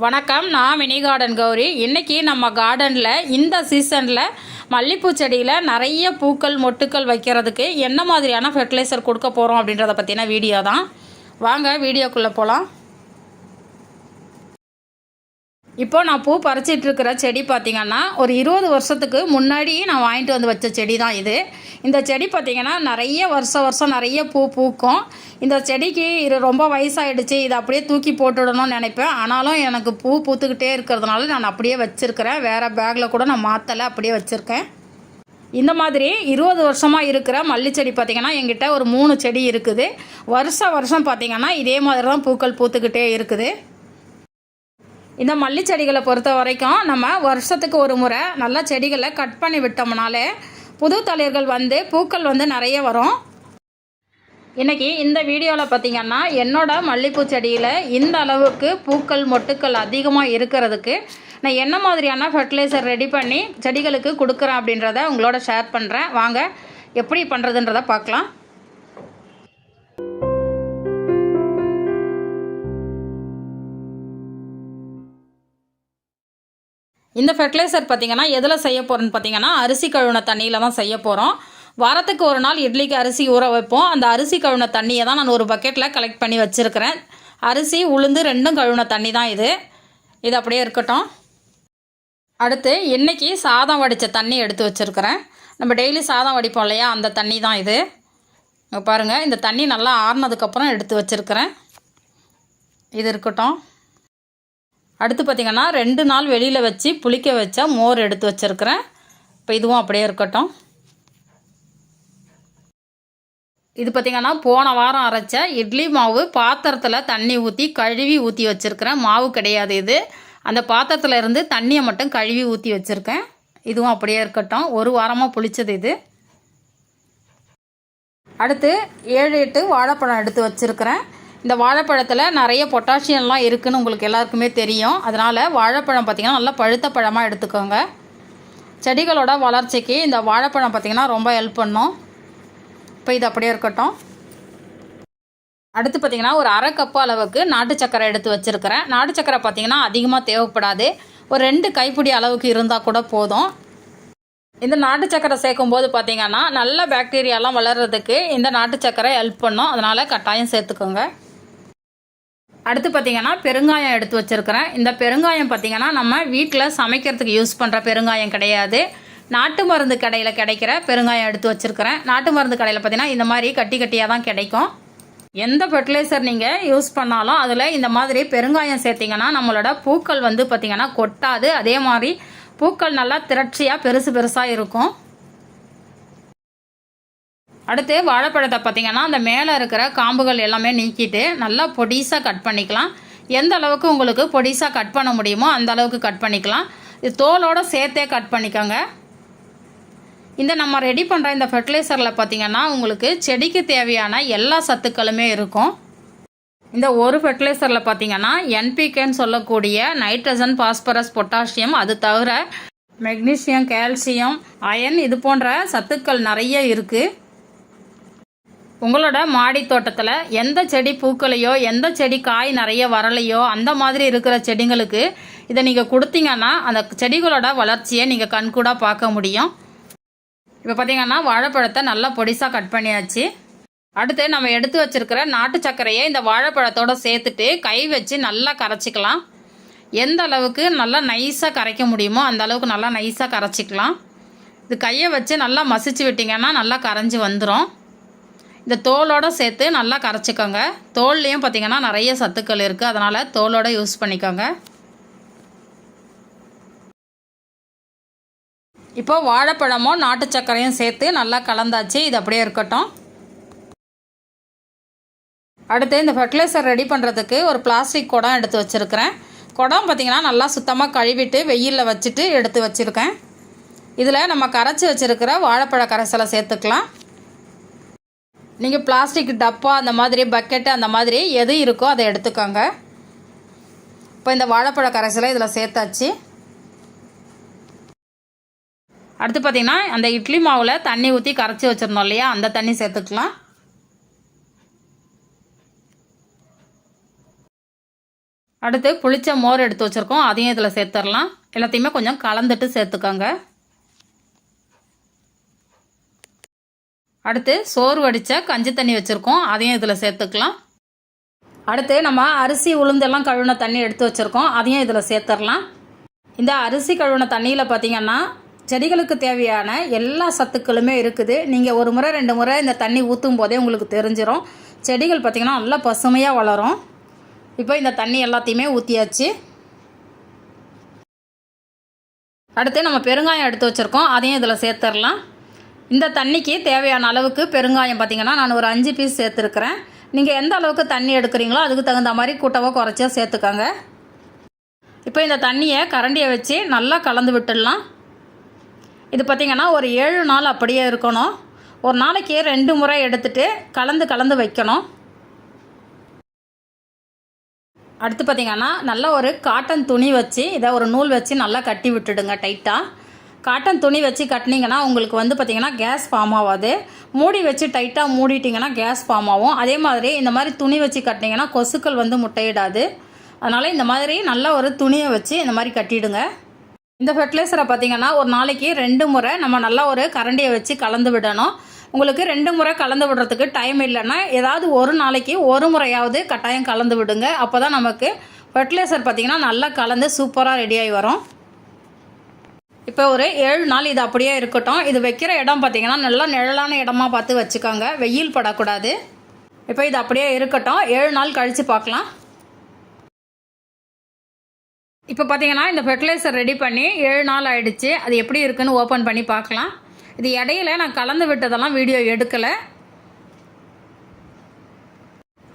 வணக்கம் நான் mini garden Gowri. இன்றைக்கி நம்ம கார்டனில் இந்த சீசனில் மல்லிப்பூ செடியில் நிறைய பூக்கள் மொட்டுக்கள் வைக்கிறதுக்கு என்ன மாதிரியான ஃபெர்டிலைசர் கொடுக்க போகிறோம் அப்படின்றத பற்றின வீடியோ தான் வாங்க வீடியோக்குள்ளே போகலாம் இப்போ நான் பூ பறிச்சிட்டு இருக்கிற செடி பார்த்திங்கன்னா ஒரு இருபது வருஷத்துக்கு முன்னாடி நான் வாங்கிட்டு வந்து வச்ச செடி தான் இது. இந்த செடி பார்த்திங்கன்னா நிறைய வருஷம் வருஷம் நிறைய பூ பூக்கும். இந்த செடிக்கு இது ரொம்ப வயசாகிடுச்சு இதை அப்படியே தூக்கி போட்டுடணும்னு நினைப்பேன். ஆனாலும் எனக்கு பூ பூத்துக்கிட்டே இருக்கிறதுனால நான் அப்படியே வச்சுருக்கிறேன். வேறு பேக்கில் கூட நான் மாற்றலை அப்படியே வச்சுருக்கேன். இந்த மாதிரி இருபது வருஷமாக இருக்கிற மல்லி செடி பார்த்திங்கன்னா எங்கிட்ட ஒரு மூணு செடி இருக்குது. வருஷம் வருஷம் பார்த்திங்கன்னா இதே மாதிரி தான் பூக்கள் பூத்துக்கிட்டே இருக்குது. இந்த மல்லி செடிகளை பொறுத்த வரைக்கும் நம்ம வருஷத்துக்கு ஒரு முறை நல்லா செடிகளை கட் பண்ணி விட்டோம்னாலே புது தளிர்கள் வந்து பூக்கள் வந்து நிறைய வரும். இன்றைக்கி இந்த வீடியோவில் பார்த்தீங்கன்னா என்னோடய மல்லிப்பூ செடியில் இந்த அளவுக்கு பூக்கள் மொட்டுக்கள் அதிகமாக இருக்கிறதுக்கு நான் என்ன மாதிரியான ஃபர்டிலைசர் ரெடி பண்ணி செடிகளுக்கு கொடுக்குறேன் அப்படின்றத உங்களோட ஷேர் பண்ணுறேன் வாங்க எப்படி பண்ணுறதுன்றதை பார்க்கலாம். இந்த ஃபெர்டிலைசர் பார்த்தீங்கன்னா எதில் செய்ய போகிறோன்னு பார்த்தீங்கன்னா அரிசி கழுவின தண்ணியில் தான் செய்ய போகிறோம் வாரத்துக்கு ஒரு நாள் இட்லிக்கு அரிசி ஊற வைப்போம். அந்த அரிசி கழுவின தண்ணியை தான் நான் ஒரு பக்கெட்டில் கலெக்ட் பண்ணி வச்சுருக்கிறேன். அரிசி உளுந்து ரெண்டும் கழுவின தண்ணி தான் இது. இது அப்படியே இருக்கட்டும். அடுத்து இன்றைக்கி சாதம் வடித்த தண்ணி எடுத்து வச்சுருக்கிறேன். நம்ம டெய்லி சாதம் வடிப்போம் இல்லையா? அந்த தண்ணி தான் இது. பாருங்கள் இந்த தண்ணி நல்லா ஆறுனதுக்கப்புறம் எடுத்து வச்சுருக்கிறேன். இது இருக்கட்டும். அடுத்து பார்த்திங்கன்னா ரெண்டு நாள் வெளியில் வச்சு புளிக்க வச்சா மோர் எடுத்து வச்சுருக்கிறேன். இப்போ இதுவும் அப்படியே இருக்கட்டும். இது பார்த்திங்கன்னா போன வாரம் அரைச்ச இட்லி மாவு பாத்திரத்தில் தண்ணி ஊற்றி கழுவி ஊற்றி வச்சுருக்கிறேன். மாவு கிடையாது இது. அந்த பாத்திரத்தில் இருந்து தண்ணியை மட்டும் கழுவி ஊற்றி வச்சுருக்கேன். இதுவும் அப்படியே இருக்கட்டும். ஒரு வாரமாக புளிச்சது இது. அடுத்து ஏழு எட்டு வாழைப்பழம் எடுத்து வச்சுருக்கிறேன். இந்த வாழைப்பழத்தில் நிறைய பொட்டாசியம்லாம் இருக்குதுன்னு உங்களுக்கு எல்லாருக்குமே தெரியும். அதனால் வாழைப்பழம் பார்த்திங்கன்னா நல்லா பழுத்த பழமாக எடுத்துக்கோங்க. செடிகளோட வளர்ச்சிக்கு இந்த வாழைப்பழம் பார்த்திங்கன்னா ரொம்ப ஹெல்ப் பண்ணும். இப்போ இது அப்படியே இருக்கட்டும். அடுத்து பார்த்திங்கன்னா ஒரு அரை கப்பு அளவுக்கு நாட்டு சக்கரை எடுத்து வச்சுருக்கிறேன். நாட்டு சக்கரை பார்த்திங்கன்னா அதிகமாக தேவைப்படாது. ஒரு ரெண்டு கைப்பிடி அளவுக்கு இருந்தால் கூட போதும். இந்த நாட்டு சக்கரை சேர்க்கும் போது பார்த்திங்கன்னா நல்ல பாக்டீரியாலாம் வளர்கிறதுக்கு இந்த நாட்டு சக்கரை ஹெல்ப் பண்ணும். அதனால் கட்டாயம் சேர்த்துக்கோங்க. அடுத்து பார்த்திங்கன்னா பெருங்காயம் எடுத்து வச்சுருக்கிறேன். இந்த பெருங்காயம் பார்த்திங்கன்னா நம்ம வீட்டில் சமைக்கிறதுக்கு யூஸ் பண்ணுற பெருங்காயம் கிடையாது. நாட்டு மருந்து கடையில் கிடைக்கிற பெருங்காயம் எடுத்து வச்சுருக்கிறேன். நாட்டு மருந்து கடையில் பார்த்திங்கன்னா இந்த மாதிரி கட்டி கட்டியாக தான் கிடைக்கும். எந்த ஃபெர்டிலைசர் நீங்கள் யூஸ் பண்ணாலும் அதில் இந்த மாதிரி பெருங்காயம் சேர்த்திங்கன்னா நம்மளோட பூக்கள் வந்து பார்த்திங்கன்னா கொட்டாது. அதே மாதிரி பூக்கள் நல்லா திரட்சியாக பெருசு பெருசாக இருக்கும். அடுத்து வாழைப்பழத்தை பார்த்திங்கன்னா அந்த மேலே இருக்கிற காம்புகள் எல்லாமே நீக்கிட்டு நல்லா பொடிசாக கட் பண்ணிக்கலாம். எந்த அளவுக்கு உங்களுக்கு பொடிசாக கட் பண்ண முடியுமோ அந்த அளவுக்கு கட் பண்ணிக்கலாம். இது தோலோடு சேர்த்தே கட் பண்ணிக்கோங்க. இந்த நம்ம ரெடி பண்ணுற இந்த ஃபெர்டிலைசரில் பார்த்திங்கன்னா உங்களுக்கு செடிக்கு தேவையான எல்லா சத்துக்களுமே இருக்கும். இந்த ஒரு ஃபெர்டிலைசரில் பார்த்தீங்கன்னா என்பிகேன்னு சொல்லக்கூடிய நைட்ரஜன் பாஸ்பரஸ் பொட்டாசியம் அது தவிர மெக்னீசியம் கால்சியம் அயன் இது போன்ற சத்துக்கள் நிறைய இருக்குது உங்களோட மாடி தோட்டத்தில் எந்த செடி பூக்களையோ எந்த செடி காய் நிறைய வரலையோ அந்த மாதிரி இருக்கிற செடிங்களுக்கு இதை நீங்கள் கொடுத்தீங்கன்னா அந்த செடிகளோட வளர்ச்சியை நீங்கள் கண்கூடாக பார்க்க முடியும். இப்போ பார்த்தீங்கன்னா வாழைப்பழத்தை நல்லா பொடிசாக கட் பண்ணியாச்சு. அடுத்து நம்ம எடுத்து வச்சிருக்கிற நாட்டு சர்க்கரையை இந்த வாழைப்பழத்தோட சேர்த்துட்டு கை வச்சு நல்லா கரைச்சிக்கலாம். எந்த அளவுக்கு நல்லா நைஸாக கரைக்க முடியுமோ அந்த அளவுக்கு நல்லா நைஸாக கரைச்சிக்கலாம். இது கையை வச்சு நல்லா மசிச்சு விட்டிங்கன்னா நல்லா கரைஞ்சி வந்துடும் இந்த தோலோடு சேர்த்து நல்லா கரைச்சிக்கோங்க. தோல்லையும் பார்த்திங்கன்னா நிறைய சத்துக்கள் இருக்குது அதனால் தோலோடு யூஸ் பண்ணிக்கோங்க. இப்போ வாழைப்பழமும் நாட்டு சர்க்கரையும் சேர்த்து நல்லா கலந்தாச்சு. இது அப்படியே இருக்கட்டும். அடுத்து இந்த ஃபர்டிலைசர் ரெடி பண்ணுறதுக்கு ஒரு பிளாஸ்டிக் குடம் எடுத்து வச்சுருக்கிறேன். குடம் பார்த்திங்கன்னா நல்லா சுத்தமாக கழுவிட்டு வெயிலில் வச்சுட்டு எடுத்து வச்சுருக்கேன். இதில் நம்ம கரைச்சி வச்சுருக்கிற வாழைப்பழ கரைசலை சேர்த்துக்கலாம். நீங்கள் பிளாஸ்டிக் டப்பா அந்த மாதிரி பக்கெட்டு அந்த மாதிரி எது இருக்கோ அதை எடுத்துக்கோங்க. இப்போ இந்த வாழைப்பழ கரைசலை இதில் சேர்த்தாச்சு. அடுத்து பார்த்திங்கன்னா அந்த இட்லி மாவில் தண்ணி ஊற்றி கரைச்சி வச்சுருந்தோம் இல்லையா? அந்த தண்ணி சேர்த்துக்கலாம். அடுத்து புளிச்ச மோர் எடுத்து வச்சுருக்கோம். அதையும் இதில் சேர்த்துடலாம். எல்லாத்தையுமே கொஞ்சம் கலந்துட்டு சேர்த்துக்கோங்க. அடுத்து சோறு வடித்த கஞ்சி தண்ணி வச்சுருக்கோம். அதையும் இதில் சேர்த்துக்கலாம். அடுத்து நம்ம அரிசி உளுந்தெல்லாம் கழுவின தண்ணி எடுத்து வச்சுருக்கோம். அதையும் இதில் சேர்த்துடலாம். இந்த அரிசி கழுவின தண்ணியில் பார்த்தீங்கன்னா செடிகளுக்கு தேவையான எல்லா சத்துக்களுமே இருக்குது. நீங்கள் ஒரு முறை ரெண்டு முறை இந்த தண்ணி ஊற்றும் போதே உங்களுக்கு தெரிஞ்சிடும் செடிகள் பார்த்திங்கன்னா நல்லா பசுமையாக வளரும். இப்போ இந்த தண்ணி எல்லாத்தையுமே ஊற்றியாச்சு அடுத்து நம்ம பெருங்காயம் எடுத்து வச்சுருக்கோம். அதையும் இதில் சேர்த்துடலாம். இந்த தண்ணிக்கு தேவையான அளவுக்கு பெருங்காயம் பார்த்திங்கன்னா நான் ஒரு அஞ்சு பீஸ் சேர்த்துருக்குறேன். நீங்கள் எந்த அளவுக்கு தண்ணி எடுக்கிறீங்களோ அதுக்கு தகுந்த மாதிரி கூட்டவோ குறைச்சோ சேர்த்துக்கோங்க. இப்போ இந்த தண்ணியை கரண்டியை வச்சு நல்லா கலந்து விட்டுடலாம். இது பார்த்திங்கன்னா ஒரு ஏழு நாள் அப்படியே இருக்கணும். ஒரு நாளைக்கு ரெண்டு முறை எடுத்துட்டு கலந்து கலந்து வைக்கணும். அடுத்து பார்த்திங்கன்னா நல்ல ஒரு காட்டன் துணி வச்சு இதை ஒரு நூல் வச்சு நல்லா கட்டி விட்டுடுங்க டைட்டாக காட்டன் துணி வச்சு கட்டினீங்கன்னா உங்களுக்கு வந்து பார்த்திங்கன்னா கேஸ் ஃபார்ம் ஆகாது மூடி வச்சு டைட்டாக மூடிட்டிங்கன்னா கேஸ் ஃபார்ம் ஆகும். அதே மாதிரி இந்த மாதிரி துணி வச்சு கட்டினீங்கன்னா கொசுக்கள் வந்து முட்டையிடாது. அதனால் இந்த மாதிரி நல்ல ஒரு துணியை வச்சு இந்த மாதிரி கட்டிடுங்க. இந்த ஃபெர்டிலைசரை பார்த்தீங்கன்னா ஒரு நாளைக்கு ரெண்டு முறை நம்ம நல்லா ஒரு கரண்டியை வச்சு கலந்து விடணும். உங்களுக்கு ரெண்டு முறை கலந்து விடுறதுக்கு டைம் இல்லைன்னா ஏதாவது ஒரு நாளைக்கு ஒரு முறையாவது கட்டாயம் கலந்து விடுங்க. அப்போ தான் நமக்கு ஃபெர்டிலைசர் பார்த்திங்கன்னா நல்லா கலந்து சூப்பராக ரெடியாகி வரும். இப்போ ஒரு ஏழு நாள் இது அப்படியே இருக்கட்டும். இது வைக்கிற இடம் பார்த்திங்கன்னா நல்லா நிழலான இடமா பார்த்து வச்சுக்கோங்க. வெயில் படக்கூடாது. இப்போ இது அப்படியே இருக்கட்டும். ஏழு நாள் கழித்து பார்க்கலாம். இப்போ பார்த்தீங்கன்னா இந்த ஃபெர்டிலைசர் ரெடி பண்ணி ஏழு நாள் ஆகிடுச்சு அது எப்படி இருக்குன்னு ஓப்பன் பண்ணி பார்க்கலாம். இது இடையில நான் கலந்து விட்டதெல்லாம் வீடியோ எடுக்கலை.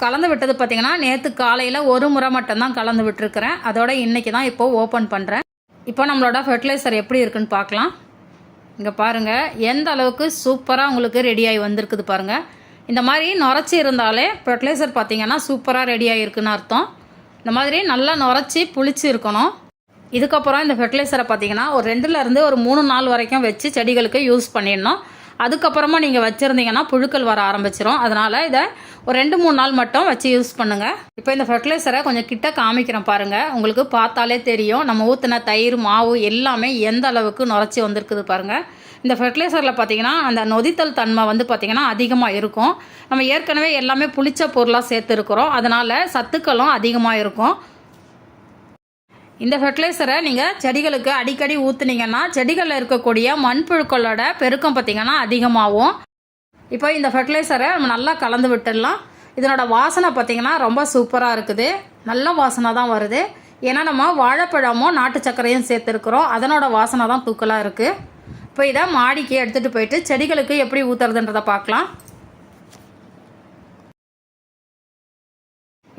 கலந்து விட்டது பார்த்தீங்கன்னா நேற்று காலையில் ஒரு முறை மட்டும்தான் கலந்து விட்டுருக்கிறேன். அதோட இன்றைக்கி தான் இப்போ ஓப்பன் பண்ணுறேன் இப்போ நம்மளோட ஃபெர்டிலைசர் எப்படி இருக்குன்னு பார்க்கலாம். இங்கே பாருங்கள் எந்த அளவுக்கு சூப்பராக உங்களுக்கு ரெடியாகி வந்திருக்குது பாருங்கள் இந்த மாதிரி நுரைச்சி இருந்தாலே ஃபெர்டிலைசர் பார்த்தீங்கன்னா சூப்பராக ரெடியாகி இருக்குன்னு அர்த்தம். இந்த மாதிரி நல்லா நுரைச்சி புளிச்சு இருக்கணும். இதுக்கப்புறம் இந்த ஃபெர்டிலைசரை பார்த்தீங்கன்னா ஒரு ரெண்டுலேருந்து ஒரு மூணு நாள் வரைக்கும் வச்சு செடிகளுக்கு யூஸ் பண்ணிடணும். அதுக்கப்புறமா நீங்கள் வச்சுருந்தீங்கன்னா புழுக்கள் வர ஆரம்பிச்சிடும் அதனால் இதை ஒரு ரெண்டு மூணு நாள் மட்டும் வச்சு யூஸ் பண்ணுங்கள் இப்போ இந்த ஃபெர்டிலைசரை கொஞ்சம் கிட்ட காமிக்கிறேன் பாருங்கள் உங்களுக்கு பார்த்தாலே தெரியும். நம்ம ஊற்றின தயிர் மாவு எல்லாமே எந்த அளவுக்கு நுரைச்சி வந்திருக்குது பாருங்கள் இந்த ஃபெர்டிலைசரில் பார்த்தீங்கன்னா அந்த நொதித்தல் தன்மை வந்து பார்த்திங்கன்னா அதிகமாக இருக்கும். நம்ம ஏற்கனவே எல்லாமே புளிச்ச பொருளாக சேர்த்துருக்குறோம். அதனால் சத்துக்களும் அதிகமாக இருக்கும். இந்த ஃபெர்டிலைசரை நீங்கள் செடிகளுக்கு அடிக்கடி ஊற்றுனீங்கன்னா செடிகளில் இருக்கக்கூடிய மண்புழுக்களோட பெருக்கம் பார்த்திங்கன்னா அதிகமாகும். இப்போ இந்த ஃபெர்டிலைசரை நம்ம நல்லா கலந்து விட்டுடலாம். இதனோட வாசனை பார்த்திங்கன்னா ரொம்ப சூப்பராக இருக்குது. நல்ல வாசனை தான் வருது. ஏன்னா நம்ம வாழைப்பழமும் நாட்டு சர்க்கரையும் சேர்த்துருக்குறோம். அதனோட வாசனை தான் தூக்கலாக இருக்குது இப்போ இதை மாடிக்கு எடுத்துகிட்டு போயிட்டு செடிகளுக்கு எப்படி ஊற்றுறதுன்றதை பார்க்கலாம்.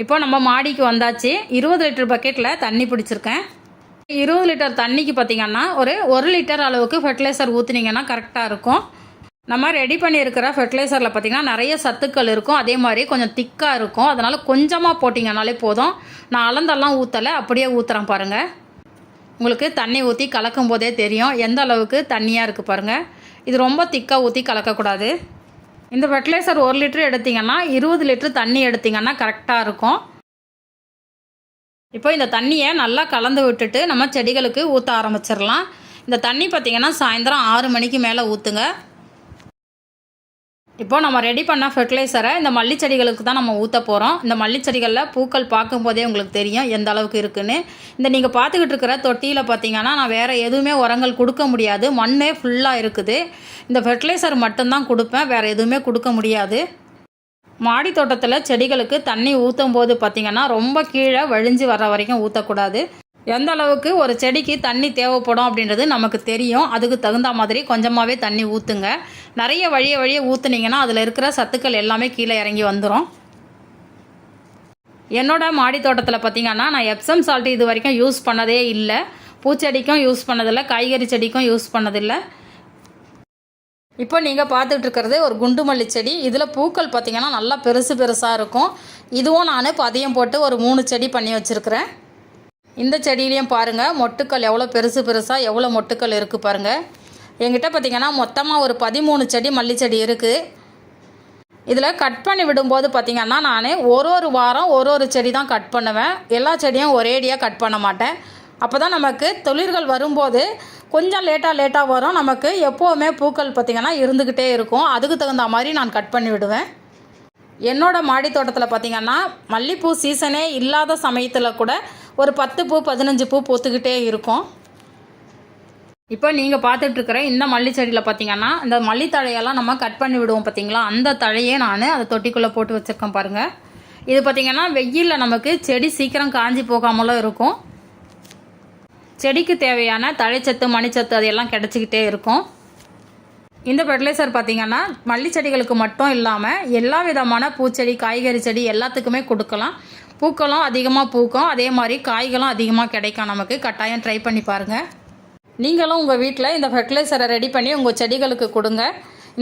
இப்போ நம்ம மாடிக்கு வந்தாச்சு. இருபது லிட்டர் பக்கெட்டில் தண்ணி பிடிச்சிருக்கேன். இருபது லிட்டர் தண்ணிக்கு பார்த்தீங்கன்னா ஒரு ஒரு லிட்டர் அளவுக்கு ஃபெர்டிலைசர் ஊற்றுனீங்கன்னா கரெக்டாக இருக்கும். நம்ம ரெடி பண்ணியிருக்கிற ஃபெர்டிலைசரில் பார்த்திங்கன்னா நிறைய சத்துக்கள் இருக்கும். அதே மாதிரி கொஞ்சம் திக்காக இருக்கும். அதனால் கொஞ்சமாக போட்டிங்கனாலே போதும். நான் அளந்தெல்லாம் ஊற்றலை அப்படியே ஊற்றுறேன் பாருங்கள் உங்களுக்கு தண்ணி ஊற்றி கலக்கும் போதே தெரியும். எந்த அளவுக்கு தண்ணியாக இருக்குது பாருங்கள் இது ரொம்ப திக்காக ஊற்றி கலக்கக்கூடாது. இந்த ஃபர்டிலைசர் ஒரு லிட்டர் எடுத்தீங்கன்னா இருபது லிட்டர் தண்ணி எடுத்தீங்கன்னா கரெக்டாக இருக்கும். இப்போ இந்த தண்ணியை நல்லா கலந்து விட்டுட்டு நம்ம செடிகளுக்கு ஊற்ற ஆரம்பிச்சிடலாம். இந்த தண்ணி பார்த்திங்கன்னா சாயந்தரம் ஆறு மணிக்கு மேலே ஊற்றுங்க இப்போ நம்ம ரெடி பண்ண ஃபெர்டிலைசரை இந்த மல்லி செடிகளுக்கு தான் நம்ம ஊற்ற போகிறோம் இந்த மல்லி செடிகளில் பூக்கள் பார்க்கும்போதே உங்களுக்கு தெரியும் எந்த அளவுக்கு இருக்குன்னு. இந்த நீங்கள் பார்த்துக்கிட்டு இருக்கிற தொட்டியில் பார்த்தீங்கன்னா நான் வேறு எதுவுமே உரங்கள் கொடுக்க முடியாது. மண்ணே ஃபுல்லாக இருக்குது. இந்த ஃபெர்டிலைசர் மட்டும்தான் கொடுப்பேன். வேறு எதுவுமே கொடுக்க முடியாது. மாடி தோட்டத்தில் செடிகளுக்கு தண்ணி ஊற்றும் போது பார்த்திங்கன்னா ரொம்ப கீழே வழிஞ்சு வர்ற வரைக்கும் ஊற்றக்கூடாது எந்த அளவுக்கு ஒரு செடிக்கு தண்ணி தேவைப்படும் அப்படின்றது நமக்கு தெரியும். அதுக்கு தகுந்த மாதிரி கொஞ்சமாகவே தண்ணி ஊற்றுங்க நிறைய வழிய வழியை ஊற்றுனீங்கன்னா அதில் இருக்கிற சத்துக்கள் எல்லாமே கீழே இறங்கி வந்துடும் என்னோட மாடி தோட்டத்தில் பார்த்திங்கன்னா நான் எப்சம் சால்ட் இது வரைக்கும் யூஸ் பண்ணதே இல்லை. பூச்செடிக்கும் யூஸ் பண்ணதில்லை. காய்கறி செடிக்கும் யூஸ் பண்ணதில்லை. இப்போ நீங்கள் பார்த்துட்டு இருக்கிறது ஒரு குண்டு மல்லி செடி. இதில் பூக்கள் பார்த்திங்கன்னா நல்லா பெருசு பெருசாக இருக்கும். இதுவும் நான் பதியம் போட்டு ஒரு மூணு செடி பண்ணி வச்சுருக்கிறேன். இந்த செடியிலையும் பாருங்கள் மொட்டுக்கள் எவ்வளோ பெருசு பெருசாக எவ்வளோ மொட்டுக்கள் இருக்குது பாருங்கள் எங்கிட்ட பார்த்திங்கன்னா மொத்தமாக ஒரு பதிமூணு செடி மல்லி செடி இருக்குது இதில் கட் பண்ணி விடும்போது பார்த்திங்கன்னா நான் ஒரு ஒரு வாரம் ஒரு ஒரு செடி தான் கட் பண்ணுவேன். எல்லா செடியும் ஒரேடியாக கட் பண்ண மாட்டேன். அப்போ தான் நமக்கு தொழில்கள் வரும்போது கொஞ்சம் லேட்டாக லேட்டாக வரும். நமக்கு எப்போவுமே பூக்கள் பார்த்திங்கன்னா இருந்துக்கிட்டே இருக்கும். அதுக்கு தகுந்த மாதிரி நான் கட் பண்ணி விடுவேன். என்னோடய மாடி தோட்டத்தில் பார்த்திங்கன்னா மல்லிப்பூ சீசனே இல்லாத சமயத்தில் கூட ஒரு பத்து பூ பதினஞ்சு பூ பூத்துக்கிட்டே இருக்கும். இப்போ நீங்கள் பார்த்துட்ருக்கிற இந்த மல்லி செடியில் பார்த்தீங்கன்னா இந்த மல்லி தழையெல்லாம் நம்ம கட் பண்ணி விடுவோம் பார்த்தீங்களா அந்த தழையே நான் அதை தொட்டிக்குள்ளே போட்டு வச்சுருக்கேன் பாருங்கள் இது பார்த்தீங்கன்னா வெயிலில் நமக்கு செடி சீக்கிரம் காஞ்சி போகாமலும் இருக்கும். செடிக்கு தேவையான தழைச்சத்து மணிச்சத்து அதெல்லாம் கிடச்சிக்கிட்டே இருக்கும். இந்த ஃபெர்டிலைசர் பார்த்தீங்கன்னா மல்லி செடிகளுக்கு மட்டும் இல்லாமல் எல்லா விதமான பூச்செடி காய்கறி செடி எல்லாத்துக்குமே கொடுக்கலாம். பூக்களும் அதிகமாக பூக்கும். அதே மாதிரி காய்களும் அதிகமாக கிடைக்கும் நமக்கு. கட்டாயம் ட்ரை பண்ணி பாருங்கள் நீங்களும் உங்கள் வீட்டில் இந்த ஃபெர்டிலைசரை ரெடி பண்ணி உங்கள் செடிகளுக்கு கொடுங்க.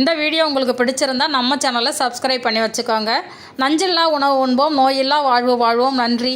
இந்த வீடியோ உங்களுக்கு பிடிச்சிருந்தா நம்ம சேனலை சப்ஸ்கிரைப் பண்ணி வச்சுக்கோங்க. நஞ்சில்லா உணவு உண்போம். நோயில்லா வாழ்வு வாழ்வோம். நன்றி.